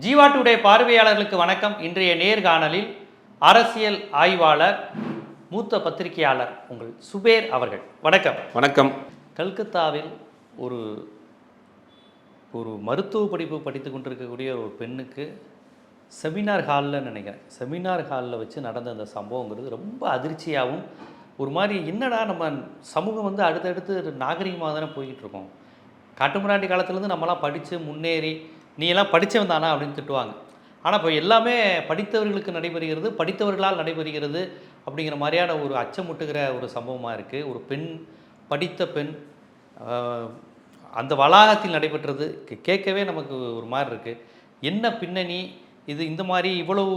Jeeva today பார்வையாளர்களுக்கு வணக்கம். இன்றைய நேர்காணலில் அரசியல் ஆய்வாளர் மூத்த பத்திரிகையாளர் உங்கள் சுபேர் அவர்கள். வணக்கம். வணக்கம். கல்கத்தாவில் ஒரு ஒரு மருத்துவ படிப்பு படித்து கொண்டிருக்கக்கூடிய ஒரு பெண்ணுக்கு செமினார் ஹாலில் நினைக்கிறேன். செமினார் ஹாலில் வச்சு நடந்த அந்த சம்பவங்கிறது ரொம்ப அதிர்ச்சியாகவும் ஒரு மாதிரி என்னடா நம்ம சமூகம் வந்து அடுத்தடுத்து நாகரிகமாக தானே போய்கிட்டு இருக்கோம். காட்டுமிராண்டி காலத்துலேருந்து நம்மலாம் படித்து முன்னேறி நீ எல்லாம் படித்தவன் தானா அப்படின்னு திட்டுவாங்க. ஆனால் இப்போ எல்லாமே படித்தவர்களுக்கு நடைபெறுகிறது படித்தவர்களால் நடைபெறுகிறது அப்படிங்கிற மாதிரியான ஒரு அச்சமுட்டுகிற ஒரு சம்பவமாக இருக்குது ஒரு பெண் படித்த பெண் அந்த வளாகத்தில் நடைபெற்றது கேட்கவே நமக்கு ஒரு மாதிரி இருக்குது என்ன பின்னணி? இது இந்த மாதிரி இவ்வளவு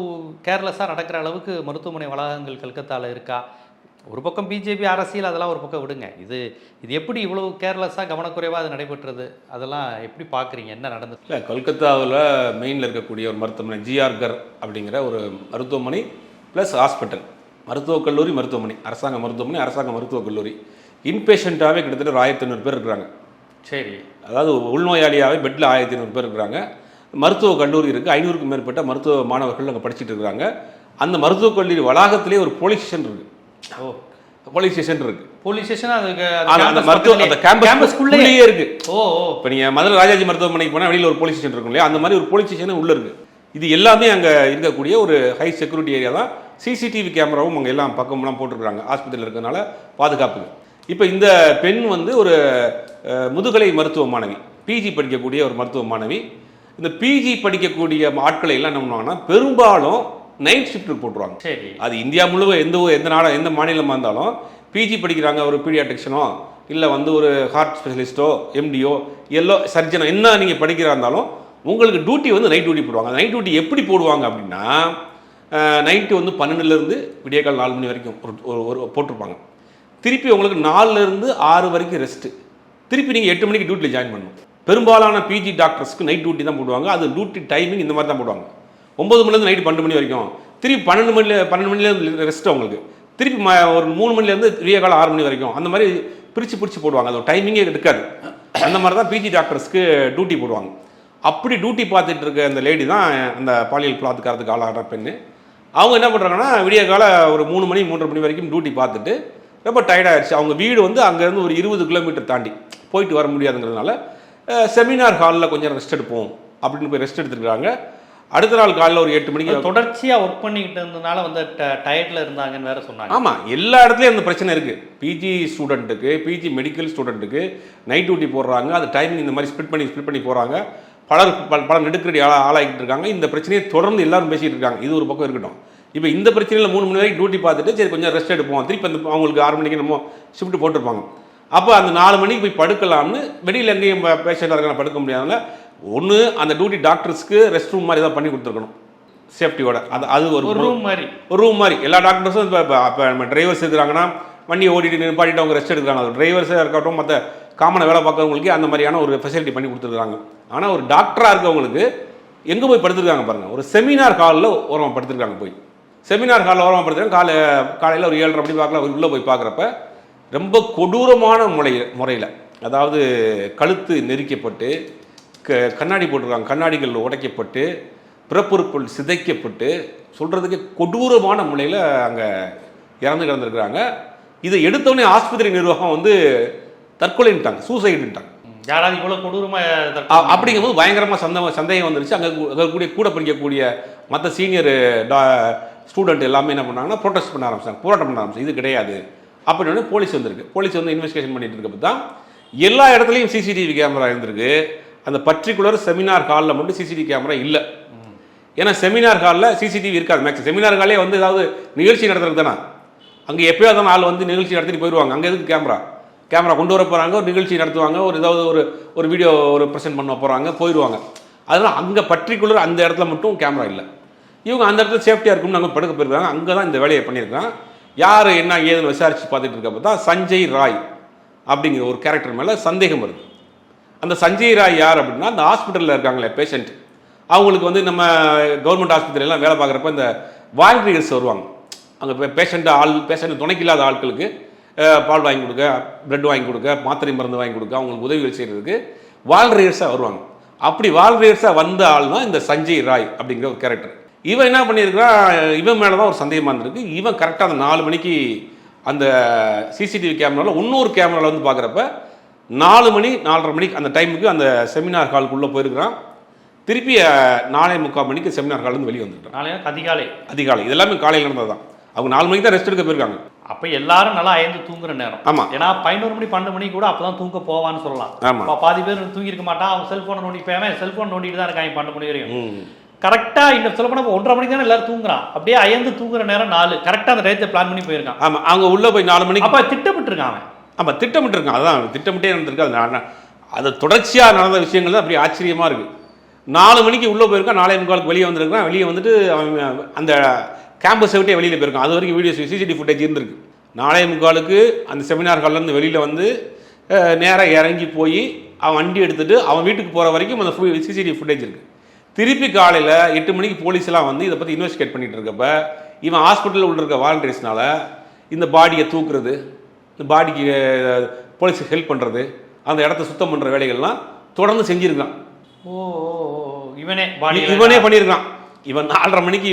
கேர்லெஸ்ஸாக நடக்கிற அளவுக்கு மருத்துவமனை வளாகங்கள் கல்கத்தாவில் இருக்கா? ஒரு பக்கம் பிஜேபி அரசியல் அதெல்லாம் ஒரு பக்கம் விடுங்க. இது இது எப்படி இவ்வளவு கேர்லெஸ்ஸாக கவனக்குறைவாக அது நடைபெற்றது? அதெல்லாம் எப்படி பார்க்குறீங்க என்ன நடந்தது இல்லை கொல்கத்தாவில் மெயினில் இருக்கக்கூடிய ஒரு மருத்துவமனை ஜிஆர்கர் அப்படிங்கிற ஒரு மருத்துவமனை ப்ளஸ் ஹாஸ்பிட்டல் மருத்துவக் கல்லூரி மருத்துவமனை. அரசாங்க மருத்துவமனை அரசாங்க மருத்துவக் கல்லூரி. இன்பேஷண்ட்டாகவே கிட்டத்தட்ட ஒரு ஆயிரத்தி ஐநூறு பேர் இருக்கிறாங்க. சரி. அதாவது உள்நோயாளியாகவே பெட்டில் ஆயிரத்தி ஐநூறு பேர் இருக்கிறாங்க. மருத்துவக் கல்லூரி இருக்குது ஐநூறுக்கும் மேற்பட்ட மருத்துவ மாணவர்கள் அங்கே படிச்சுட்டு இருக்கிறாங்க. அந்த மருத்துவக் கல்லூரி வளாகத்திலே ஒரு போலீஸ் ஸ்டேஷன் இருக்குது ஓ. போலீஸ் ஸ்டேஷன் இருக்குது போலீஸ் ஸ்டேஷன்? அதுக்கு அந்த- மருத்துவ அந்த கேம்பஸ் கேம்பஸ்குள்ளேயே உள்ளேயே இருக்கு. ஓ இப்போ நீங்கள் மதுரை ராஜாஜி மருத்துவமனைக்கு போனால் வெளியில் ஒரு போலீஸ் ஸ்டேஷன் இருக்கும் இல்லையா? அந்த மாதிரி ஒரு போலீஸ் ஸ்டேஷன் உள்ளே இருக்குது இது எல்லாமே அங்கே இருக்கக்கூடிய ஒரு ஹை செக்யூரிட்டி ஏரியா தான். சிசிடிவி கேமராவும் அங்கே எல்லாம் பக்கம்லாம் போட்டிருக்காங்க ஆஸ்பத்திரியில் இருக்கிறதுனால பாதுகாப்புக்கு. இப்போ இந்த பெண் வந்து ஒரு முதுகலை மருத்துவ மாணவி. பிஜி படிக்கக்கூடிய ஒரு மருத்துவ மாணவி. இந்த பிஜி படிக்கக்கூடிய ஆட்களை எல்லாம் என்ன பண்ணுவாங்கன்னா பெரும்பாலும் நைட் ஷிஃப்ட்டுக்கு போட்டுருவாங்க. சரி. அது இந்தியா முழுவதும் எந்த எந்த நாட எந்த மாநிலமாக இருந்தாலும் பிஜி படிக்கிறாங்க ஒரு பீடியாட்ரிக்ஷனோ இல்லை வந்து ஒரு ஹார்ட் ஸ்பெஷலிஸ்ட்டோ எம்டியோ எல்லோ சர்ஜனோ என்ன நீங்கள் படிக்கிறா இருந்தாலும் உங்களுக்கு டியூட்டி வந்து நைட் டியூட்டி போடுவாங்க. நைட் டியூட்டி எப்படி போடுவாங்க அப்படின்னா நைட்டு வந்து பன்னெண்டுலேருந்து விடியக்கால் நாலு மணி வரைக்கும் ஒரு- ஒரு போட்டிருப்பாங்க. திருப்பி உங்களுக்கு நாலுலேருந்து ஆறு வரைக்கும் ரெஸ்ட்டு திருப்பி நீங்கள் எட்டு மணிக்கு டியூட்டியில் ஜாயின் பண்ணணும். பெரும்பாலான பிஜி டாக்டர்ஸ்க்கு நைட் டியூட்டி தான் போடுவாங்க. அது டியூட்டி டைமிங் இந்த மாதிரி தான் போடுவாங்க. ஒம்பது மணிலேருந்து நைட்டு பன்னெண்டு மணி வரைக்கும். திருப்பி பன்னெண்டு மணில பன்னெண்டு மணிலேருந்து ரெஸ்ட் அவங்களுக்கு. திருப்பி ம ஒரு மூணு மணிலேருந்து விடிய காலம் ஆறு மணி வரைக்கும். அந்த மாதிரி பிரித்து பிரித்து போடுவாங்க. அது டைமிங்கே இருக்காது அந்த மாதிரி தான் பிஜி டாக்டர்ஸ்க்கு டியூட்டி போடுவாங்க. அப்படி டியூட்டி பார்த்துட்டு இருக்க அந்த லேடி தான் அந்த பாலியல் பலாத்காரத்துக்கு ஆளாகிற பெண்ணு. அவங்க என்ன பண்ணுறாங்கன்னா விடிய கால ஒரு மூணு மணி மூன்றரை மணி வரைக்கும் டியூட்டி பார்த்துட்டு ரொம்ப டயர்டாகிடுச்சு அவங்க வீடு வந்து அங்கேருந்து ஒரு இருபது கிலோமீட்டர் தாண்டி. போயிட்டு வர முடியாதுங்கிறதுனால செமினார் ஹாலில் கொஞ்சம் ரெஸ்ட் எடுப்போம் அப்படின்னு போய் ரெஸ்ட் எடுத்துருக்காங்க அடுத்த நாள் காலையில் ஒரு எட்டு மணிக்கு தொடர்ச்சியா ஒர்க் பண்ணிக்கிட்டு இருந்ததுனால வந்து டயர்ட்ல இருந்தாங்கன்னு வேற சொன்னாங்க. ஆமாம் எல்லா இடத்துலையும் அந்த பிரச்சனை இருக்குது பிஜி ஸ்டூடெண்ட்டுக்கு பிஜி மெடிக்கல் ஸ்டூடெண்ட்டுக்கு நைட் டியூட்டி போடுறாங்க. அது டைமிங் இந்த மாதிரி ஸ்ப்ளிட் பண்ணி ஸ்ப்ளிட் பண்ணி போகிறாங்க பலர் பல பல நெடுக்கடி ஆளா ஆளாகிட்டு இருக்காங்க. இந்த பிரச்சனையை தொடர்ந்து எல்லாரும் பேசிட்டு இருக்காங்க. இது ஒரு பக்கம் இருக்கட்டும். இப்போ இந்த பிரச்சனையில் மூணு மணி வரைக்கும் டியூட்டி பார்த்துட்டு சரி கொஞ்சம் ரெஸ்ட் எடுப்போம். திருப்பி அந்த அவங்களுக்கு ஆறு மணிக்கு நம்ம ஷிஃப்ட் போட்டிருப்பாங்க. அப்போ அந்த நாலு மணிக்கு போய் படுக்கலாம்னு வெளியில் எங்கேயும் பேஷண்ட்டாக இருக்காங்க படுக்க முடியாதனால ஒன்று அந்த டியூட்டி டாக்டர்ஸ்க்கு ரெஸ்ட் ரூம் மாதிரி ஏதாவது பண்ணி கொடுத்துருக்கணும். சேஃப்டியோட அது அது ஒரு ரூம் மாதிரி. ஒரு ரூம் மாதிரி. எல்லா டாக்டர்ஸும் இப்போ இப்போ நம்ம டிரைவர்ஸ் இருக்கிறாங்கன்னா வண்டியை ஓட்டிட்டு நிப்பாட்டிட்டு அவங்க ரெஸ்ட் எடுக்கிறாங்க. அது டிரைவர்ஸாக இருக்கட்டும் மற்ற காமனை வேலை பார்க்குறவங்களுக்கு அந்த மாதிரியான ஒரு ஃபெசிலிட்டி பண்ணி கொடுத்துருக்காங்க. ஆனால் ஒரு டாக்டராக இருக்கவங்களுக்கு எங்கே போய் படுத்துருக்காங்க பாருங்கள் ஒரு செமினார் ஹாலில் ஓரமாக படுத்துருக்காங்க போய். செமினார் ஹாலில் ஓரமாக படுத்துருக்காங்க. காலை காலையில் ஒரு ஏழரை மணி பார்க்கலாம் உள்ளே போய் பார்க்குறப்ப ரொம்ப கொடூரமான முறையில் முறையில். அதாவது கழுத்து நெரிக்கப்பட்டு க கண்ணாடி போட்டிருக்காங்க. கண்ணாடிகள் உடைக்கப்பட்டு பிறப்புறுப்புகள் சிதைக்கப்பட்டு சொல்கிறதுக்கு கொடூரமான முறையில் அங்கே இறந்து கிடந்திருக்கிறாங்க. இதை எடுத்தோடனே ஆஸ்பத்திரி நிர்வாகம் வந்து தற்கொலைன்ட்டாங்க சூசைடுன்ட்டாங்க. யாராவது இவ்வளவு கொடூரமா அ- தற்கொலை அப்படிங்கும்போது பயங்கரமாக சந்த சந்தேகம் வந்துருச்சு. அங்கே கூடிய கூட படிக்கக்கூடிய மற்ற சீனியர் ஸ்டூடெண்ட் எல்லாமே என்ன பண்ணாங்கன்னா ப்ரொடெஸ்ட் பண்ண ஆரம்பிச்சாங்க போராட்டம் பண்ண ஆரம்பிச்சாங்க. இது கிடையாது. அப்படின்னு போலீஸ் வந்திருக்கு. போலீஸ் வந்து இன்வெஸ்டிகேஷன் பண்ணிட்டு இருக்கப்ப தான் எல்லா இடத்துலையும் சிசிடிவி கேமரா இருந்திருக்கு. அந்த பர்டிகுலர் செமினார் ஹாலில் மட்டும் சிசிடிவி கேமரா இல்லை. ஏன்னா செமினார் ஹாலில் சிசிடிவி இருக்காது மேக்ஸ் செமினார் ஹாலே வந்து ஏதாவது நிகழ்ச்சி நடத்துறது தானே. அங்கே எப்போயாவது தான் ஆள் வந்து நிகழ்ச்சி நடத்திட்டு போயிடுவாங்க அங்கே எதுக்கு கேமரா கேமரா கொண்டு வர போகிறாங்க ஒரு நிகழ்ச்சி நடத்துவாங்க ஒரு ஏதாவது ஒரு ஒரு வீடியோ ஒரு ப்ரெசென்ட் பண்ண போகிறாங்க போயிடுவாங்க அதனால் அங்கே பர்டிகுலர் அந்த இடத்துல மட்டும் கேமரா இல்லை. இவங்க அந்த இடத்துல சேஃப்டியாக இருக்கும்னு நாங்கள் படுக்க போயிருக்காங்க. அங்கே தான் இந்த வேலையை பண்ணியிருக்கான் யார் என்ன ஏதுன்னு விசாரித்து பார்த்துட்டு இருக்கப்போ தான் சஞ்சய் ராய் அப்படிங்கிற ஒரு கேரக்டர் மேலே சந்தேகம் வருது. அந்த சஞ்சய் ராய் யார் அப்படின்னா அந்த ஹாஸ்பிட்டலில் இருக்காங்களே பேஷண்ட் அவங்களுக்கு வந்து நம்ம கவர்மெண்ட் ஆஸ்பத்திரியெல்லாம் வேலை பார்க்குறப்ப இந்த வாலண்டியர்ஸ் வருவாங்க. அங்கே பேஷண்ட் ஆள் பேஷண்ட் துணைக்கு இல்லாத ஆட்களுக்கு பால் வாங்கி கொடுக்க பிரெட் வாங்கி கொடுக்க மாத்திரை மருந்து வாங்கி கொடுக்க அவங்களுக்கு உதவிகள் செய்கிறதுக்கு வாலண்டியர்ஸாக வருவாங்க. அப்படி வால்ரேஸாக வந்த ஆள் தான் இந்த சஞ்சய் ராய் அப்படிங்கிற ஒரு கேரக்டர் இவன் என்ன பண்ணியிருக்கிறான் இவன் மேலே தான் ஒரு சந்தேகமாக இருந்திருக்கு. இவன் கரெக்டாக அந்த நாலு மணிக்கு அந்த சிசிடிவி கேமராவில் இன்னொரு கேமராவில் வந்து பார்க்குறப்ப நாலு மணி நாலரை மணிக்கு அந்த டைமுக்கு அந்த செமினார் ஹாலுக்குள்ளே போயிருக்கிறான். திருப்பி நாலே முக்கால் மணிக்கு செமினார் ஹால்லேருந்து வெளியே வந்துட்டான். நாளையா அதிகாலை. அதிகாலை. இது எல்லாமே காலையில் நடந்தது தான். அவங்க நாலு மணிக்கு தான் ரெஸ்ட் எடுக்க போயிருக்காங்க. அப்ப எல்லாரும் நல்லா அயர்ந்து தூங்குற நேரம். ஆமா. ஏன்னா பதினோரு மணி பன்னெண்டு மணிக்கு கூட அப்பதான் தூங்க போவான்னு சொல்லலாம். ஆமா. அப்ப பாதி பேர் தூங்கி இருக்க மாட்டான். அவன் செல்போனை நோண்டிப்பேன் செல்போன் நோண்டிட்டு தான் இருக்காங்க பன்னெண்டு மணி வரையும். ம். கரெக்டா இந்த சொல்ல போனா இப்ப ஒன்றரை மணிக்கு தானே எல்லாரும் தூங்குறான். அப்படியே அயர்ந்து தூங்குற நேரம் நாலு. கரெக்டா அந்த டயத்தை பிளான் பண்ணி போயிருக்கான். ஆமாம் அவங்க உள்ளே போய் நாலு மணிக்கு அப்ப திட்டமிட்டிருக்கான் அவன். ஆமாம் திட்டமிட்டிருக்கான் அதான் திட்டமிட்டே நடந்திருக்கு. அது நான் அது தொடர்ச்சியாக நடந்த விஷயங்கள் தான் அப்படி ஆச்சரியமாக இருக்குது நாலு மணிக்கு உள்ளே போயிருக்கான் நாலே முக்காலுக்கு வெளியே வந்திருக்கான் வெளியே வந்துட்டு அவன் அந்த கேம்பஸை விட்டே வெளியில் போயிருக்கான். அது வரைக்கும் வீடியோ சிசிடிவி ஃபுட்டேஜ் இருந்திருக்கு. நாலே முக்காலுக்கு அந்த செமினார் ஹால்லேருந்து வெளியில் வந்து நேராக இறங்கி போய் அவன் வண்டி எடுத்துகிட்டு அவன் வீட்டுக்கு போகிற வரைக்கும் அந்த சிசிடிவி ஃபுட்டேஜ் இருக்குது திருப்பி காலையில் எட்டு மணிக்கு போலீஸ்லாம் வந்து இதை பற்றி இன்வெஸ்டிகேட் பண்ணிகிட்டு இருக்கப்ப இவன் ஹாஸ்பிட்டலில் உள்ள இருக்க வாலண்டியர்ஸ்னால இந்த பாடியை தூக்குறது பாடிக்கு போலீஸுக்கு ஹெல்ப் பண்ணுறது அந்த இடத்த சுத்தம் பண்ணுற வேலைகள்லாம் தொடர்ந்து செஞ்சிருக்கான் ஓ இவனே பாடி இவனே பண்ணியிருக்கான் இவன் நாலரை மணிக்கு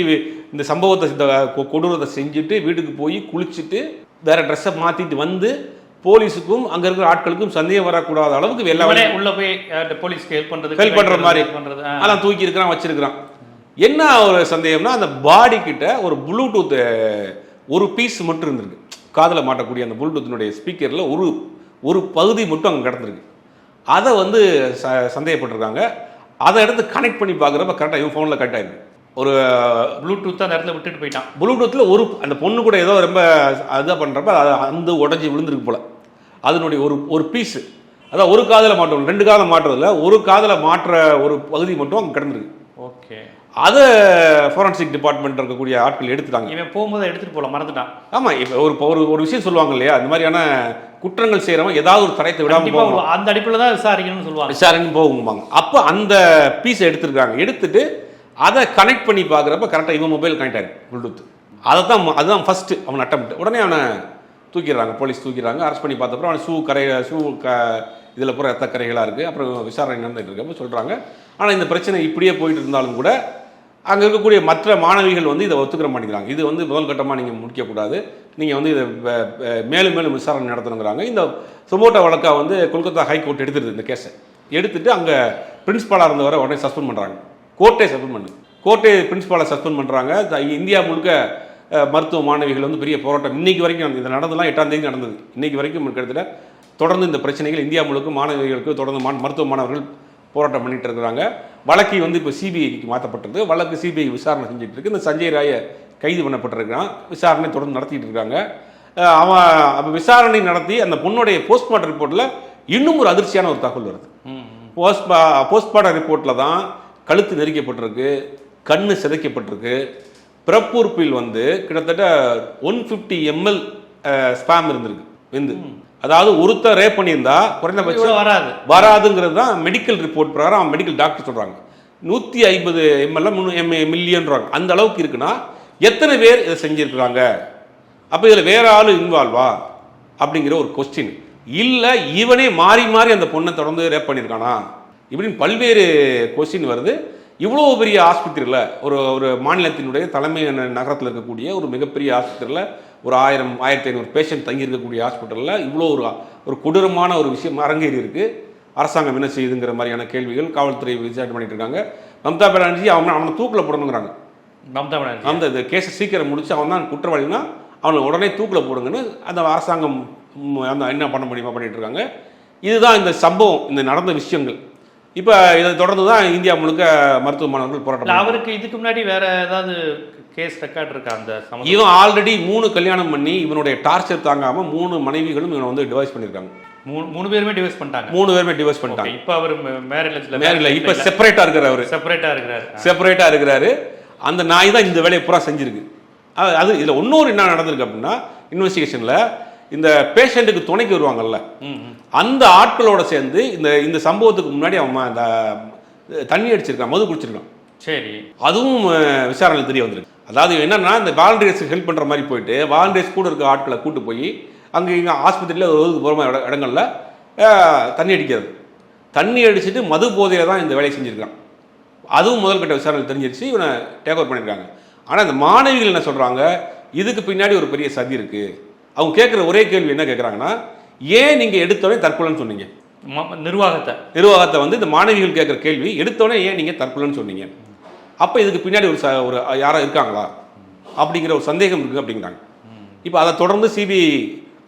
இந்த சம்பவத்தை இந்த கொடூரத்தை செஞ்சுட்டு வீட்டுக்கு போய் குளிச்சுட்டு வேற ட்ரெஸ்ஸை மாற்றிட்டு வந்து போலீஸுக்கும் அங்கே இருக்கிற ஆட்களுக்கும் சந்தேகம் வரக்கூடாத அளவுக்கு எல்லா வேலையும் உள்ள போய் போலீஸ்க்கு ஹெல்ப் பண்றது ஹெல்ப் பண்ற மாதிரி ஆ. அதெல்லாம் தூக்கி இருக்கிறான் வச்சிருக்கிறான். என்ன ஒரு சந்தேகம்னா அந்த பாடி கிட்ட ஒரு ப்ளூடூத் ஒரு பீஸ் மட்டும் இருந்திருக்கு. காதில் மாட்டக்கூடிய அந்த ப்ளூடூத்தினுடைய ஸ்பீக்கரில் ஒரு ஒரு பகுதி மட்டும் அங்கே கிடந்திருக்கு. அதை வந்து ச சந்தேகப்பட்டிருக்காங்க. அதை எடுத்து கனெக்ட் பண்ணி பார்க்குறப்ப கரெக்டாக இவன் ஃபோனில் கட் ஆயிருக்கு ஒரு ப்ளூடூத் அந்த இடத்துல விட்டுட்டு போயிட்டான். ப்ளூடூத்தில் ஒரு அந்த பொண்ணு கூட ஏதோ ரொம்ப இதாக பண்ணுறப்ப அது அந்த உடஞ்சி விழுந்திருக்கு போல. அதனுடைய ஒரு ஒரு பீஸு அதான் ஒரு காதில் மாட்டோம் ரெண்டு காதில் மாட்டுறதுல ஒரு காதில் மாட்டுற ஒரு பகுதி மட்டும் அங்கே கிடந்திருக்கு. ஓகே அதை ஃபோரன்சிக் டிபார்ட்மெண்ட் இருக்கக்கூடிய ஆட்கள் எடுத்துட்டாங்க. இவன் போகும்போது எடுத்துட்டு போல மறந்துட்டான். ஆமாம் இப்போ ஒரு ஒரு ஒரு விஷயம் சொல்லுவாங்க இல்லையா? இந்த மாதிரியான குற்றங்கள் செய்கிறவன் ஏதாவது ஒரு தடயத்தை விடாமல் போகணும். அந்த அடிப்புல தான் விசாரிக்கணும்னு சொல்லுவாங்க. விசாரணை போகும்பாங்க. அப்போ அந்த பீஸை எடுத்துருக்காங்க. எடுத்துட்டு அதை கனெக்ட் பண்ணி பார்க்குறப்ப கரெக்டாக இவன் மொபைல் கனெக்ட் ஆகிருக்கு ப்ளூடூத் அதை தான் அதுதான் ஃபஸ்ட்டு அவன் அட்டம் உடனே அவனை தூக்கிடுறாங்க போலீஸ் தூக்கிடுறாங்க அரெஸ்ட் பண்ணி பார்த்தப்பறம் அவன் ஷூ கரை ஷூ க இதில் பூரா ரத்த கரைகளாக இருக்குது அப்புறம் விசாரணை நடந்துட்டு இருக்கப்போ சொல்கிறாங்க ஆனால் இந்த பிரச்சனை இப்படியே போயிட்டு இருந்தாலும் கூட அங்கே இருக்கக்கூடிய மற்ற மாணவிகள் வந்து இதை ஒத்துக்கிற மாட்டேங்கிறாங்க. இது வந்து முதல் கட்டமாக நீங்கள் முடிக்கக்கூடாது. நீங்கள் வந்து இதை மேலும் மேலும் விசாரணை நடத்தணுங்கிறாங்க. இந்த சுமோட்டா வழக்காக வந்து கொல்கத்தா ஹைகோர்ட் எடுத்துருது இந்த கேஸை எடுத்துட்டு அங்கே பிரின்ஸ்பாலாக இருந்தவரை உடனே சஸ்பெண்ட் பண்ணுறாங்க கோர்ட்டே சஸ்பெண்ட் பண்ணு. கோர்ட்டே பிரின்ஸ்பாலை சஸ்பெண்ட் பண்ணுறாங்க இந்தியா முழுக்க மருத்துவ மாணவிகள் வந்து பெரிய போராட்டம். இன்னைக்கு வரைக்கும் நடந்தது. இது நடந்ததுலாம் எட்டாம் தேதி நடந்தது. இன்னைக்கு வரைக்கும் கிட்டத்தட்ட தொடர்ந்து இந்த பிரச்சனைகள் இந்தியா முழுக்க மாணவிகளுக்கு தொடர்ந்து மா- மருத்துவ மாணவர்கள் போராட்டம் பண்ணிட்டு இருக்கிறாங்க. வழக்கை வந்து இப்போ சிபிஐக்கு மாற்றப்பட்டது வழக்கு சிபிஐ விசாரணை செஞ்சுட்டு இருக்கு. இந்த சஞ்சய் ராயை கைது பண்ணப்பட்டிருக்கிறான். விசாரணை தொடர்ந்து நடத்திட்டு இருக்காங்க. அவன் அப்ப விசாரணை நடத்தி அந்த பொண்ணுடைய போஸ்ட்மார்ட்டம் ரிப்போர்ட்டில் இன்னும் ஒரு அதிர்ச்சியான ஒரு தகவல் வருது. போஸ்ட் போஸ்ட்மார்ட்டம் ரிப்போர்ட்டில் தான் கழுத்து நெரிக்கப்பட்டிருக்கு கண்ணு சிதைக்கப்பட்டிருக்கு. பிறப்புறுப்பில் வந்து கிட்டத்தட்ட ஒன் ஃபிஃப்டி எம்எல் ஸ்பாம் இருந்திருக்கு. விந்து. அதாவது ஒருத்தர் ரேப் பண்ணியிருந்தா குறைந்தபட்சம் வராது. வராதுங்கிறது தான் மெடிக்கல் ரிப்போர்ட் பிரகாரம் மெடிக்கல் டாக்டர் சொல்கிறாங்க நூற்றி ஐம்பது எம்எல்ல முந்நூறு எம் மில்லியன்றாங்க அந்த அளவுக்கு இருக்குன்னா எத்தனை பேர் இதை செஞ்சுருக்குறாங்க? அப்போ இதில் வேற ஆள் இன்வால்வா அப்படிங்கிற ஒரு கொஸ்டின் இல்லை இவனே மாறி மாறி அந்த பொண்ணை தொடர்ந்து ரேப் பண்ணியிருக்கானா? இப்படின்னு பல்வேறு கொஸ்டின் வருது. இவ்வளோ பெரிய ஆஸ்பத்திரியில் ஒரு ஒரு மாநிலத்தினுடைய தலைமை நகரத்தில் இருக்கக்கூடிய ஒரு மிகப்பெரிய ஆஸ்பத்திரியில் ஒரு ஆயிரம் ஆயிரத்தி ஐநூறு பேஷண்ட் தங்கி இருக்கக்கூடிய ஹாஸ்பிட்டலில் இவ்வளோ ஒரு ஒரு கொடூரமான ஒரு விஷயம் அரங்கேறி இருக்கு. அரசாங்கம் என்ன செய்யுதுங்கிற மாதிரியான கேள்விகள் காவல்துறை விசாரணை பண்ணிட்டு இருக்காங்க. மம்தா பானர்ஜி அவனை அவனை தூக்கில் போடணுங்கிறாங்க. மம்தா பானர்ஜி. அந்த இந்த கேஸை சீக்கிரம் முடிச்சு அவன் தான் குற்றவாளினா அவனை உடனே தூக்கில் போடுங்கன்னு அந்த அரசாங்கம் அந்த என்ன பண்ண முடியுமா பண்ணிட்டு இருக்காங்க. இதுதான் இந்த சம்பவம் இந்த நடந்த விஷயங்கள். இப்போ இதை தொடர்ந்து தான் இந்தியா முழுக்க மருத்துவ மாணவர்கள் போராட்டம். அவருக்கு இதுக்கு முன்னாடி வேற ஏதாவது கேஸ் ரெக்கார்ட் இருக்கா அந்த இவன் ஆல்ரெடி மூணு கல்யாணம் பண்ணி இவனுடைய டார்ச்சர் தாங்காம மூணு மனைவிகளும் இவனை வந்து டிவைஸ் பண்ணியிருக்காங்க மூணு மூணு பேருமே டிவோர்ஸ் பண்ணிட்டாங்க. மூணு பேருமே டிவைஸ் பண்ணிட்டாங்க. இப்போ அவர் மேரேஜ்ல மேரில் இப்போ செப்பரேட்டாக இருக்கிற அவர். செப்பரேட்டா இருக்கிறாரு. செப்பரேட்டாக இருக்கிறாரு. அந்த நாய் தான் இந்த வேலையை பூரா செஞ்சிருக்கு. அது- இதில் இன்னொரு என்ன நடந்திருக்கு அப்படின்னா இன்வெஸ்டிகேஷனில் இந்த பேஷண்ட்டுக்கு துணைக்கு வருவாங்கல்ல. அந்த ஆட்களோட சேர்ந்து இந்த இந்த சம்பவத்துக்கு முன்னாடி அவன் தண்ணி அடிச்சிருக்கான் மது குடிச்சிருக்கான். சரி. அதுவும் அஹ், விசாரணையில் தெரிய வந்திருக்கு. அதாவது என்னன்னா இந்த வாலண்டியர்ஸுக்கு ஹெல்ப் பண்ணுற மாதிரி போயிட்டு வாலண்டியர்ஸ் கூட இருக்க ஆட்களை கூட்டு போய் அங்கே இங்கே ஆஸ்பத்திரியில் ஒரு ஒதுக்கு போகிற இட இடங்களில் தண்ணி அடிக்கிறது. தண்ணி அடிச்சுட்டு மது போதையில் தான் இந்த வேலையை செஞ்சுருக்கான். அதுவும் முதல் கட்ட விசாரணை தெரிஞ்சிருச்சு இவனை டேக் ஓவர் பண்ணியிருக்காங்க. ஆனால் இந்த மாணவிகள் என்ன சொல்கிறாங்க இதுக்கு பின்னாடி ஒரு பெரிய சதி இருக்குது அவங்க கேட்குற ஒரே கேள்வி என்ன கேட்குறாங்கன்னா ஏன் நீங்கள் எடுத்தோடனே தற்கொலைன்னு சொன்னீங்க? ம- நிர்வாகத்தை. நிர்வாகத்தை வந்து இந்த மாணவிகள் கேட்குற கேள்வி எடுத்தோடனே ஏன் நீங்கள் தற்கொலைன்னு சொன்னீங்க? அப்போ இதுக்கு பின்னாடி ஒரு ச ஒரு யாரோ இருக்காங்களா? அப்படிங்கிற ஒரு சந்தேகம் இருக்குது அப்படிங்கிறாங்க. இப்போ அதை தொடர்ந்து சிபிஐ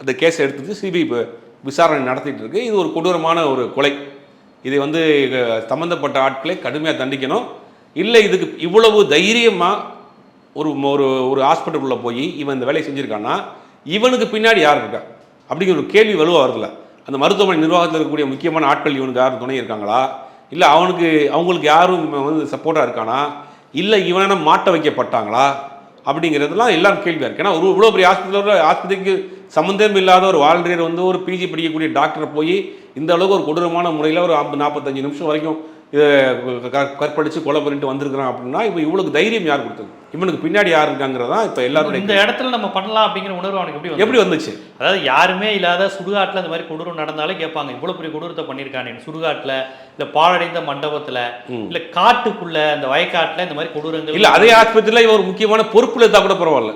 அந்த கேஸ் எடுத்துட்டு சிபிஐ இப்போ விசாரணை நடத்திட்டு இருக்கு. இது ஒரு கொடூரமான ஒரு கொலை. இதை வந்து சம்மந்தப்பட்ட ஆட்களை கடுமையாக தண்டிக்கணும். இல்லை இதுக்கு இவ்வளவு தைரியமாக ஒரு ஒரு ஒரு ஹாஸ்பிட்டலுக்குள்ளே போய் இவன் இந்த வேலையை செஞ்சுருக்கான்னா இவனுக்கு பின்னாடி யார் இருக்கா? அப்படிங்கிற ஒரு கேள்வி வலுவாக வருதுல அந்த மருத்துவமனை நிர்வாகத்தில் இருக்கக்கூடிய முக்கியமான ஆட்கள் இவனுக்கு யார் துணை இருக்காங்களா? இல்லை அவனுக்கு அவங்களுக்கு யாரும் வந்து சப்போர்ட்டாக இருக்கானா? இல்லை இவனை மாட்ட வைக்கப்பட்டாங்களா? அப்படிங்கிறதுலாம் எல்லாம் கேள்வியாக இருக்குது ஏன்னா ஒரு இவ்வளோ பெரிய ஹாஸ்பிட்டலில் ஆஸ்பத்திரிக்கு சம்மந்தம் இல்லாத ஒரு வாலண்டியர் வந்து ஒரு பிஜி படிக்கக்கூடிய டாக்டரை போய் இந்த அளவுக்கு ஒரு கொடூரமான முறையில் ஒரு ஐம்பது நாற்பத்தஞ்சு நிமிஷம் வரைக்கும் இதை க- கற்பழிச்சு கொலை பண்ணிட்டு வந்திருக்கிறான் அப்படின்னா இப்போ இவ்வளவு தைரியம் யார் கொடுத்தது? இவனுக்கு பின்னாடி யார் இருக்காங்கிறதா இப்போ எல்லாருடைய இந்த இடத்துல நம்ம பண்ணலாம் அப்படிங்கிற உணர்வு அவனுக்கு எப்படி எப்படி வந்துச்சு? அதாவது யாருமே இல்லாத சுடுகாட்டில் இந்த மாதிரி கொடூரம் நடந்தாலே கேட்பாங்க இவ்வளோ பெரிய கொடூரத்தை பண்ணியிருக்கானே சுடுகாட்டில் இல்லை பாழடைந்த மண்டபத்தில் இல்லை காட்டுக்குள்ள இந்த வயக்காட்டில் இந்த மாதிரி கொடூரங்கள் இல்ல அதே ஆஸ்பத்திரியில் இவன் ஒரு முக்கியமான பொறுப்புல இருந்தா கூட பரவாயில்ல.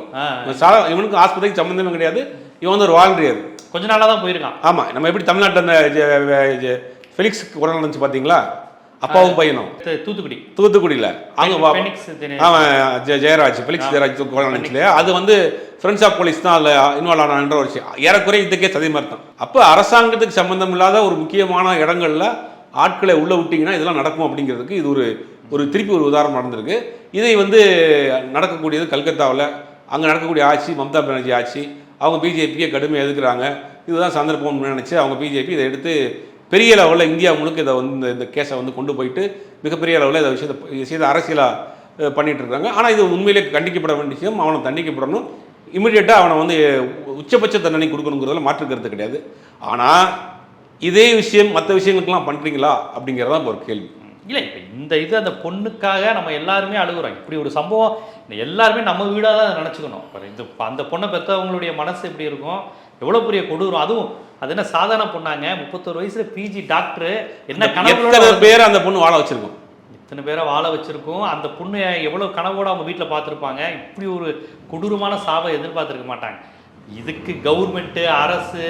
இவனுக்கு ஆஸ்பத்திரிக்கு சம்மந்தமே கிடையாது. இவன் வந்து ஒரு வாலண்டியர். கொஞ்ச நாளாக தான் போயிருக்கான். ஆமா நம்ம எப்படி தமிழ்நாட்டில் அந்த ஃபெலிக்ஸ் கொலை நடந்துச்சு பாத்தீங்களா? அப்பாவும் பையனும். தூத்துக்குடி. தூத்துக்குடியில. அங்க அவன் ஜெயராஜ் ஃபெலிக்ஸ் ஜெயராஜ் கொலை நடந்துச்சு இல்லையா அது வந்து ஃப்ரெண்ட்ஸ் ஆஃப் போலீஸ் தான் அதில் இன்வால்வ் ஆனான்ற ஒரு விஷயம். ஏறக்குறைய இதுக்கே சதி தான் அப்போ அரசாங்கத்துக்கு சம்பந்தம் இல்லாத ஒரு முக்கியமான இடங்கள்ல ஆட்களை உள்ள விட்டீங்கன்னா இதெல்லாம் நடக்கும் அப்படிங்கிறதுக்கு இது ஒரு ஒரு திருப்பி ஒரு உதாரணம் நடந்திருக்கு. இதை வந்து நடக்கக்கூடியது கல்கத்தாவில். அங்கே நடக்கக்கூடிய ஆட்சி மம்தா பானர்ஜி ஆட்சி. அவங்க பிஜேபியை கடுமையாக எதிர்க்கிறாங்க. இதுதான் சந்தர்ப்பம்னு நினச்சி அவங்க பிஜேபி இதை எடுத்து பெரிய லெவலில் இந்தியா முழுக்க இதை வந்து இந்த- இந்த கேஸை வந்து கொண்டு போயிட்டு மிகப்பெரிய லெவலில் இதை விஷயத்தை விஷயத்தை அரசியலாக பண்ணிகிட்டு இருக்காங்க. ஆனால் இது உண்மையிலே கண்டிக்கப்பட வேண்டிய விஷயம். அவனை தண்டிக்கப்படணும். இமிடியேட்டாக அவனை வந்து உச்சபட்ச தண்டனை கொடுக்கணுங்கிறதுல மாற்று கருத்து கிடையாது. ஆனால் இதே விஷயம் மற்ற விஷயங்களுக்கெல்லாம் பண்ணுறீங்களா அப்படிங்கிறதான் தான் ஒரு கேள்வி. இல்லை இப்போ இந்த இது அந்த பொண்ணுக்காக நம்ம எல்லாருமே அழுகுறோம். இப்படி ஒரு சம்பவம் எல்லாருமே நம்ம வீடாக தான் நினச்சிக்கணும். இந்த அந்த பொண்ணை பெற்றவங்களுடைய மனசு எப்படி இருக்கும்? எவ்வளோ பெரிய கொடூரம். அதுவும் அது என்ன சாதாரண பொண்ணாங்க? முப்பத்தொரு வயசுல பிஜி டாக்டர் என்ன எத்தனை பேர் அந்த பொண்ணு வாழ வச்சிருக்கோம்? இத்தனை பேரை வாழ வச்சிருக்கோம்? அந்த பொண்ணு எவ்வளோ கனவோட அவங்க வீட்டில் பார்த்துருப்பாங்க? இப்படி ஒரு கொடூரமான சாவை எதிர்பார்த்துருக்க மாட்டாங்க. இதுக்கு கவர்மெண்ட்டு அரசு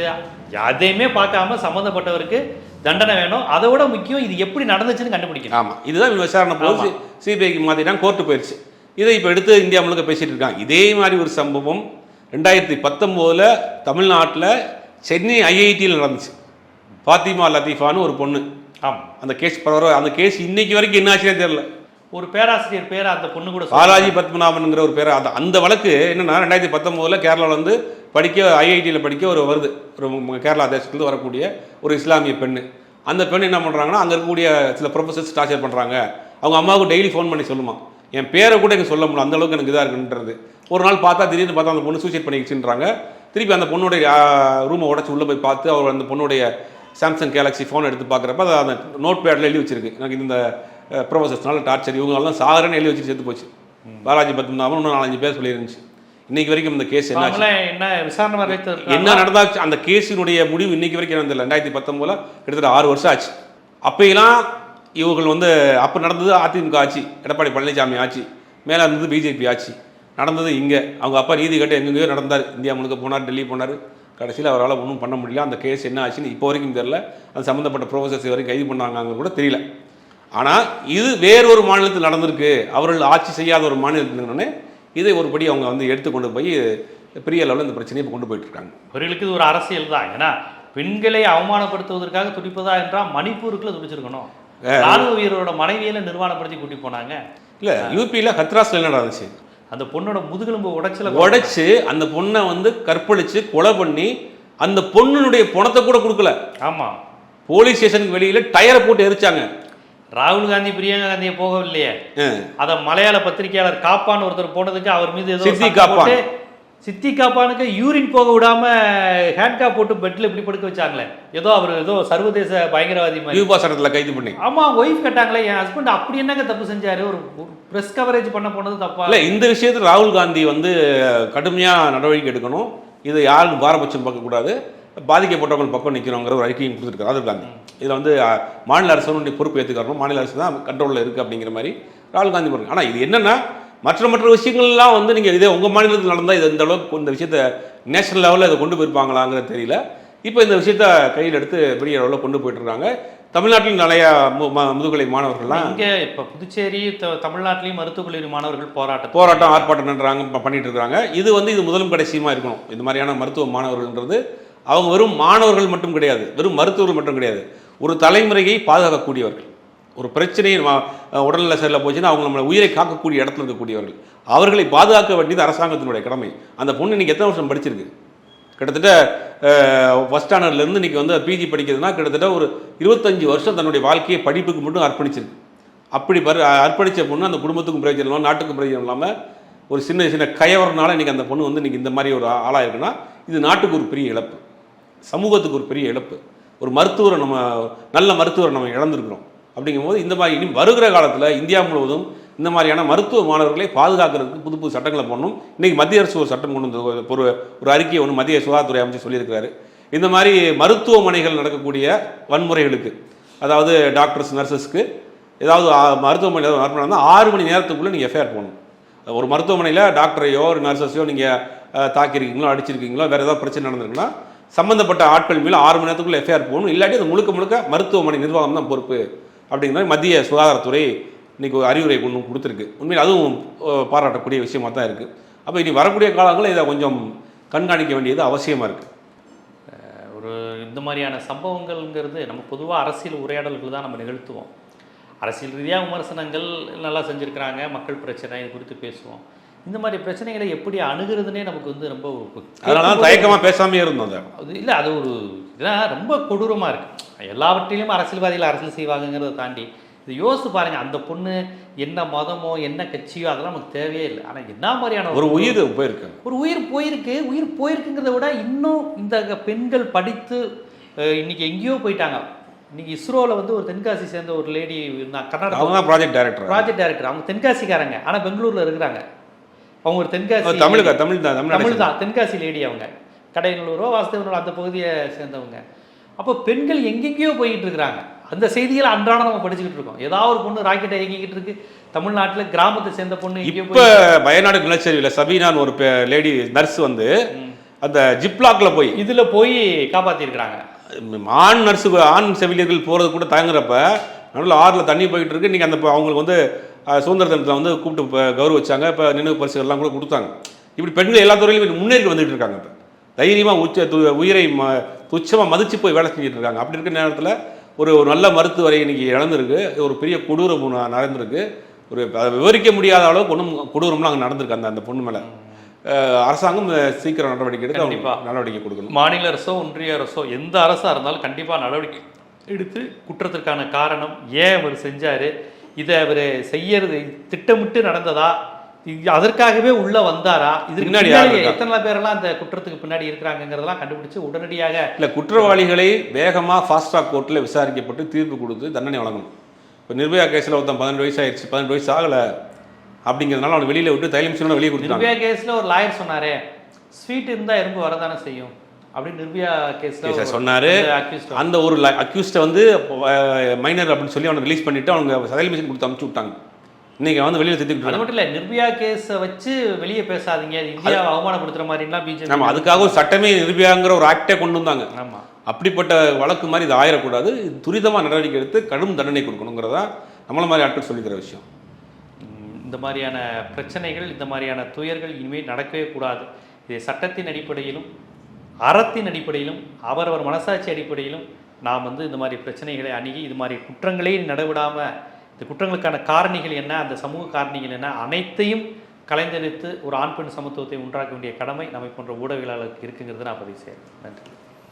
எதையுமே பார்க்காம சம்மந்தப்பட்டவருக்கு தண்டனை வேணும். அதை விட முக்கியம் இது எப்படி நடந்துச்சுன்னு கண்டுபிடிக்கணும். ஆமாம் இதுதான் விசாரணை போது சிபிஐக்கு மாற்றிட்டாங்க கோர்ட்டு போயிடுச்சு இதை இப்போ எடுத்து இந்தியா முழுக்க பேசிட்டு இருக்காங்க. இதே மாதிரி ஒரு சம்பவம் ரெண்டாயிரத்தி பத்தொம்போதில் தமிழ்நாட்டில் சென்னை ஐஐடியில் நடந்துச்சு. ஃபாத்திமா லத்தீஃபான்னு ஒரு பொண்ணு. ஆமாம் அந்த கேஸ் பரவாயில்ல அந்த கேஸ் இன்னைக்கு வரைக்கும் என்ன ஆச்சுன்னே தெரியல. ஒரு பேராசிரியர் பேரை அந்த பொண்ணு கூட பாலாஜி பத்மநாபன்ங்கிற ஒரு பேர் அந்த அந்த வழக்கு என்னன்னா ரெண்டாயிரத்தி பத்தொம்போதில் கேரளாவில் வந்து படிக்க ஐஐடியில் படிக்க ஒரு வருது. ஒரு கேரளா தேசத்துலேருந்து வரக்கூடிய ஒரு இஸ்லாமிய பெண்ணு. அந்த பெண் என்ன பண்ணுறாங்கன்னா அங்கே இருக்கக்கூடிய சில ப்ரொஃபஸர்ஸ் டார்ச்சர் பண்ணுறாங்க அவங்க அம்மாவுக்கு டெய்லி ஃபோன் பண்ணி சொல்லுமா. என் பேரை கூட எனக்கு சொல்ல முடியல. அந்த அளவுக்கு எனக்கு இதாக இருக்குன்றது. ஒரு நாள் பார்த்தா திடீர்னு பார்த்தா அந்த பொண்ணு சூசைட் பண்ணிக்கிச்சுன்றாங்க திருப்பி அந்த பொண்ணுடைய ரூமை உடச்சி உள்ளே போய் பார்த்து அவர் அந்த பொண்ணுடைய சாம்சங் கேலக்ஸி ஃபோன் எடுத்து பார்க்குறப்ப அது அந்த நோட் பேடில் எழுதி வச்சிருக்கு. எனக்கு இந்த ப்ரொஃபஸர்ஸ்னால டார்ச்சர் இவங்கெல்லாம் சாகரன்னு எழுதி வச்சுட்டு செத்து போச்சு. பாலாஜி பத்மநாபன் இன்னும் நாலஞ்சு பேர் சொல்லியிருந்துச்சு. இன்னைக்கு வரைக்கும் இந்த கேஸ் என்ன விசாரணை என்ன நடந்தாச்சு? அந்த கேஸினுடைய முடிவு இன்னைக்கு வரைக்கும் நடந்ததில்ல ரெண்டாயிரத்தி பத்தொம்போதுல கிட்டத்தட்ட ஆறு வருஷம் ஆச்சு. அப்பையெல்லாம் இவர்கள் வந்து அப்போ நடந்தது அதிமுக ஆட்சி எடப்பாடி பழனிசாமி ஆட்சி மேலே இருந்தது பிஜேபி ஆட்சி. நடந்தது இங்கே. அவங்க அப்பா நீதி கேட்டு எங்கெங்கேயோ நடந்தார். இந்தியா முழுக்க போனார் டெல்லி போனார். கடைசியில் அவரால் ஒன்றும் பண்ண முடியல. அந்த கேஸ் என்ன ஆச்சுன்னு இப்போ வரைக்கும் தெரில அது சம்மந்தப்பட்ட ப்ரொஃபஸர்ஸ் வரைக்கும் கைது பண்ணாங்க கூட தெரியல. ஆனால் இது வேறொரு மாநிலத்தில் நடந்திருக்கு. அவர்கள் ஆட்சி செய்யாத ஒரு மாநிலத்தினே இதை ஒருபடி அவங்க வந்து எடுத்துக்கொண்டு போய் பெரிய அளவில் இந்த பிரச்சனையை கொண்டு போயிட்டு இருக்காங்க. அவர்களுக்கு இது ஒரு அரசியல் தான். ஏன்னா பெண்களை அவமானப்படுத்துவதற்காக துடிப்பதா என்றால் மணிப்பூருக்குள்ள துடிச்சிருக்கணும். ராணுவ வீரரோட மனைவியில நிர்வாணப்படுத்தி கூட்டி போனாங்க. இல்லை யூபியில் ஹத்ராஸில் என்ன நடந்துச்சு அந்த பொண்ணோட முதுகெலும்பு உடைச்சல உடைச்சு அந்த பொண்ணை வந்து கற்பழிச்சு கொலை பண்ணி அந்த பொண்ணுடைய பணத்தை கூட கொடுக்கல. ஆமா. போலீஸ் ஸ்டேஷனுக்கு வெளியில டயரை போட்டு எரிச்சாங்க. ராகுல் காந்தி பிரியங்கா காந்தியை போகவில்லையே. அத மலையாள பத்திரிகையாளர் காப்பான் ஒருத்தர் போனதுக்கு அவர் மீது சித்தி காப்பான். சித்தி காப்பானுக்கு யூரின் போக விடாம ஹேண்ட்காப் போட்டு பெட்ல இப்படி படுக்க வச்சாங்களே. ஏதோ அவர் ஏதோ சர்வதேச பயங்கரவாதி மாதிரி. யூபா சட்டத்தில் கைது பண்ணி. ஆமா ஒய்ஃப் கேட்டாங்களே என் ஹஸ்பண்ட் அப்படி என்னங்க தப்பு செஞ்சாரு? ஒரு பிரஸ் கவரேஜ் பண்ண போனது தப்பா? இல்லை இந்த விஷயத்தில் ராகுல் காந்தி வந்து கடுமையாக நடவடிக்கை எடுக்கணும். இது யாருக்கும் பாரபட்சம் பார்க்கக்கூடாது பாதிக்கப்பட்டவங்க பக்கம் நிற்கிறோங்கிற ஒரு அறிக்கையும் கொடுத்துருக்காரு ராகுல் காந்தி. இதில் வந்து மாநில அரசனுடைய பொறுப்பு ஏற்றுக்கணும் மாநில அரசு தான் கண்ட்ரோலில் இருக்குது அப்படிங்கிற மாதிரி ராகுல் காந்தி போகிறாங்க ஆனால் இது என்னன்னா மற்ற மற்ற விஷயங்கள்லாம் வந்து நீங்கள் இதே உங்கள் மாநிலத்தில் நடந்தால் இது இந்த அளவுக்கு இந்த விஷயத்தை நேஷனல் லெவலில் இதை கொண்டு போயிருப்பாங்களாங்கிறது தெரியல. இப்போ இந்த விஷயத்த கையில் எடுத்து பெரிய அளவில் கொண்டு போயிட்டு இருக்காங்க தமிழ்நாட்டில் நிறைய முதுகலை மாணவர்கள்லாம் இங்க இப்ப புதுச்சேரி தமிழ்நாட்டிலையும் மருத்துவக் கல்லூரி மாணவர்கள் போராட்டம் போராட்டம் ஆர்ப்பாட்டம் பண்ணுறாங்க ப- பண்ணிட்டு இருக்காங்க இது வந்து இது முதலும் கடைசியுமா இருக்கணும். இந்த மாதிரியான மருத்துவ மாணவர்கள்ன்றது அவங்க வெறும் மாணவர்கள் மட்டும் கிடையாது வெறும் மருத்துவர்கள் மட்டும் கிடையாது. ஒரு தலைமுறையை பாதுகாக்கக்கூடியவர்கள். ஒரு பிரச்சனை உடல்நல சரியில்லை போச்சுன்னா அவங்க நம்மளை உயிரை காக்கக்கூடிய இடத்துல இருக்கக்கூடியவர்கள். அவர்களை பாதுகாக்க வேண்டியது அரசாங்கத்தினுடைய கடமை. அந்த பொண்ணு இன்னைக்கு எத்தனை வருஷம் படிச்சிருக்கு? கிட்டத்தட்ட ஃபஸ்ட் ஸ்டாண்டர்ட்லேருந்து இன்னைக்கு வந்து பிஜி படிக்கிறதுனா கிட்டத்தட்ட ஒரு இருபத்தஞ்சி வருஷம் தன்னுடைய வாழ்க்கையை படிப்புக்கு மட்டும் அர்ப்பணிச்சிருக்கு. அப்படி பரு அர்ப்பணித்த பொண்ணு அந்த குடும்பத்துக்கும் பிரயோஜனம் இல்லாமல் நாட்டுக்கும் பிரயோஜனம் இல்லாமல் ஒரு சின்ன சின்ன கயவரனால இன்றைக்கி அந்த பொண்ணு வந்து இன்றைக்கி இந்த மாதிரி ஒரு ஆளாக இருக்குன்னா இது நாட்டுக்கு ஒரு பெரிய இழப்பு. சமூகத்துக்கு ஒரு பெரிய இழப்பு. ஒரு மருத்துவரை நம்ம நல்ல மருத்துவரை நம்ம இழந்திருக்கிறோம். அப்படிங்கும்போது இந்த மாதிரி இனி வருகிற காலத்தில் இந்தியா முழுவதும் இந்த மாதிரியான மருத்துவ மாணவர்களை பாதுகாக்கிறதுக்கு புது புது சட்டங்களை போடணும். இன்றைக்கி மத்திய அரசு ஒரு சட்டம் கொண்டு வந்து ஒரு ஒரு அறிக்கையை ஒன்று மத்திய சுகாதாரத்துறை அமைச்சர் சொல்லியிருக்கிறாரு இந்த மாதிரி மருத்துவமனைகள் நடக்கக்கூடிய வன்முறைகளுக்கு அதாவது டாக்டர்ஸ் நர்சஸ்க்கு ஏதாவது மருத்துவமனையில் ஏதாவது இருந்தால் ஆறு மணி நேரத்துக்குள்ளே நீங்கள் எஃப்ஐஆர் போகணும் ஒரு மருத்துவமனையில் டாக்டரையோ ஒரு நர்சஸையோ நீங்கள் தாக்கியிருக்கீங்களோ அடிச்சிருக்கீங்களோ வேறு ஏதாவது பிரச்சனை நடந்திருக்குன்னா சம்மந்தப்பட்ட ஆட்கள் மேலே ஆறு மணி நேரத்துக்குள்ளே எஃப்ஐஆர் போகணும் இல்லாட்டி அது முழுக்க முழுக்க மருத்துவமனை நிர்வாகம் தான் பொறுப்பு. அப்படிங்கிற மாதிரி மத்திய சுகாதாரத்துறை இன்னைக்கு ஒரு அறிவுரை ஒன்று கொடுத்துருக்கு. உண்மையில் அதுவும் பாராட்டக்கூடிய விஷயமாக தான் இருக்குது அப்போ இனி வரக்கூடிய காலங்களில் இதை கொஞ்சம் கண்காணிக்க வேண்டியது அவசியமாக இருக்குது ஒரு இந்த மாதிரியான சம்பவங்கள்ங்கிறது நம்ம பொதுவாக அரசியல் உரையாடல்கள் தான் நம்ம நிகழ்த்துவோம். அரசியல் ரீதியாக விமர்சனங்கள் நல்லா செஞ்சுருக்கிறாங்க மக்கள் பிரச்சனை இது குறித்து பேசுவோம். இந்த மாதிரி பிரச்சனைகளை எப்படி அணுகிறதுனே நமக்கு வந்து ரொம்ப அதனால தான் தயக்கமாக பேசாமே இருந்தோம் அதை. இல்லை அது ஒரு இதெல்லாம் ரொம்ப கொடூரமாக இருக்குது எல்லாவற்றிலையும் அரசியல்வாதிகள் அரசியல் செய்வாங்கங்கிறத தாண்டி இது யோசிச்சு பாருங்க அந்த பொண்ணு என்ன மதமோ என்ன கட்சியோ அதெல்லாம் நமக்கு தேவையே இல்லை. ஆனால் என்ன மாதிரியான ஒரு உயிர் போயிருக்கு. ஒரு உயிர் போயிருக்கு உயிர் போயிருக்குங்கிறத விட இன்னும் இந்த பெண்கள் படித்து இன்னைக்கு எங்கேயோ போயிட்டாங்க. இன்னைக்கு இஸ்ரோவில் வந்து ஒரு தென்காசி சேர்ந்த ஒரு லேடி இருந்தாங்க Karnataka project director project director அவங்க தென்காசிக்காரங்க. ஆனால் பெங்களூர்ல இருக்கிறாங்க. அவங்க ஒரு தென்காசி தமிழுக்கா? தமிழ் தான் தமிழ் தமிழ் தான். தென்காசி லேடி அவங்க. கடையனூரோ வாசுதேவனூரோ அந்த பகுதியை சேர்ந்தவங்க. அப்போ பெண்கள் எங்கெங்கேயோ போயிட்டு இருக்கிறாங்க. அந்த செய்திகளை அன்றாடம் நம்ம படிச்சுக்கிட்டு இருக்கோம். ஏதாவது ஒரு பொண்ணு ராக்கெட்டை இயங்கிக்கிட்டு இருக்கு. தமிழ்நாட்டில் கிராமத்தை சேர்ந்த பொண்ணு இப்போ வயநாடு நிலச்சரிவில் சபீனான்னு ஒரு லேடி நர்ஸ் வந்து அந்த ஜிப்லாக்ல போய் இதுல போய் காப்பாத்திருக்கிறாங்க. ஆண் நர்ஸு ஆண் செவிலியர்கள் போகிறது கூட தயங்குறப்ப நடுவில் ஆறில் தண்ணி போயிட்டு இருக்கு. இன்னைக்கு அந்த அவங்களுக்கு வந்து சுதந்திர தினத்தில் வந்து கூப்பிட்டு ப- கௌரவிச்சாங்க. இப்போ நினைவு பரிசுகள்லாம் கூட கொடுத்தாங்க. இப்படி பெண்கள் எல்லா துறையிலும் முன்னேறி வந்துட்டு இருக்காங்க இப்போ. தைரியமாக உச்ச உயிரை ம துச்சமாக மதிச்சு போய் வேலை செஞ்சுட்டு இருக்காங்க. அப்படி இருக்கிற நேரத்தில் ஒரு ஒரு நல்ல மருத்துவரை இன்னைக்கு இழந்திருக்கு. ஒரு பெரிய கொடூரம் நடந்திருக்கு ஒரு அதை விவரிக்க முடியாத அளவுக்கு ஒன்றும் கொடூரம்லாம் அங்கே நடந்திருக்கு அந்த அந்த பொண்ணு மேலே. அரசாங்கம் சீக்கிரம் நடவடிக்கை எடுத்து கண்டிப்பா. அவங்க நடவடிக்கை கொடுக்கணும். மாநில அரசோ ஒன்றிய அரசோ எந்த அரசா இருந்தாலும் கண்டிப்பா நடவடிக்கை எடுத்து குற்றத்திற்கான காரணம் ஏன் அவர் செஞ்சாரு? இதை அவர் செய்யறது திட்டமிட்டு நடந்ததா? அதற்காகவே உள்ள வந்தாரா? இதுக்கு இருக்கா? எத்தனை பேரெல்லாம் அந்த குற்றத்துக்கு பின்னாடி இருக்கிறாங்கிறதெல்லாம் கண்டுபிடிச்சு உடனடியாக இல்லை குற்றவாளிகளை வேகமாக ஃபாஸ்ட் ட்ராக் கோர்ட்டில் விசாரிக்கப்பட்டு தீர்ப்பு கொடுத்து தண்டனை வழங்கணும். இப்போ நிர்பயா கேஸில் ஒருத்தன் பதினெட்டு வயசு ஆயிடுச்சு பதினெட்டு வயசு ஆகலை அப்படிங்கிறதுனால அவனை வெளியில் விட்டு தைலம் சொன்னால் வெளியே கொடுத்துட்டாங்க. நிர்பயா கேஸ்ல ஒரு லாயர் சொன்னாரே ஸ்வீட் இருந்தா எறும்பு வரதானே செய்யும்? அப்படின்னு நிர்பயா ஒரு- சொன்னாரு. அந்த ஒரு அக்யூஸ்டை வந்து மைனர் அப்படின்னு சொல்லி அவனை ரிலீஸ் பண்ணிட்டு அவங்க தையல் மிஷின் கொடுத்து அமுச்சு விட்டாங்க. இன்னைக்கு வந்து வெளியில் அது திட்டுக்கிட்டு மட்டும் இல்ல நிர்பயா கேஸை வச்சு வெளியே பேசாதீங்க இந்தியாவை அவமானப்படுத்துற மாதிரிலாம் பிஜேபி நம்ம அதுக்காக ஒரு சட்டமே நிர்பயாங்கிற ஒரு ஆக்டே கொண்டு வந்தாங்க. ஆமா. அப்படிப்பட்ட வழக்கு மாதிரி இது ஆயிடக்கூடாது. துரிதமாக நடவடிக்கை எடுத்து கடும் தண்டனை கொடுக்கணுங்கிறதா நம்மள மாதிரி ஆட்கள் சொல்லிக்கிற விஷயம். இந்த மாதிரியான பிரச்சனைகள் இந்த மாதிரியான துயர்கள் இனிமேல் நடக்கவே கூடாது. இதை சட்டத்தின் அடிப்படையிலும் அறத்தின் அடிப்படையிலும் அவரவர் மனசாட்சி அடிப்படையிலும் நாம் வந்து இந்த மாதிரி பிரச்சனைகளை அணுகி இது மாதிரி குற்றங்களே நடவிடாமல் இந்த குற்றங்களுக்கான காரணிகள் என்ன அந்த சமூக காரணிகள் என்ன அனைத்தையும் கலைந்தெடுத்து ஒரு ஆண் பெண் சமத்துவத்தை உண்டாக்க வேண்டிய கடமை நம்மை போன்ற ஊடகவியலாளருக்கு இருக்குங்கிறது நான் பதிவு செய்கிறேன். நன்றி.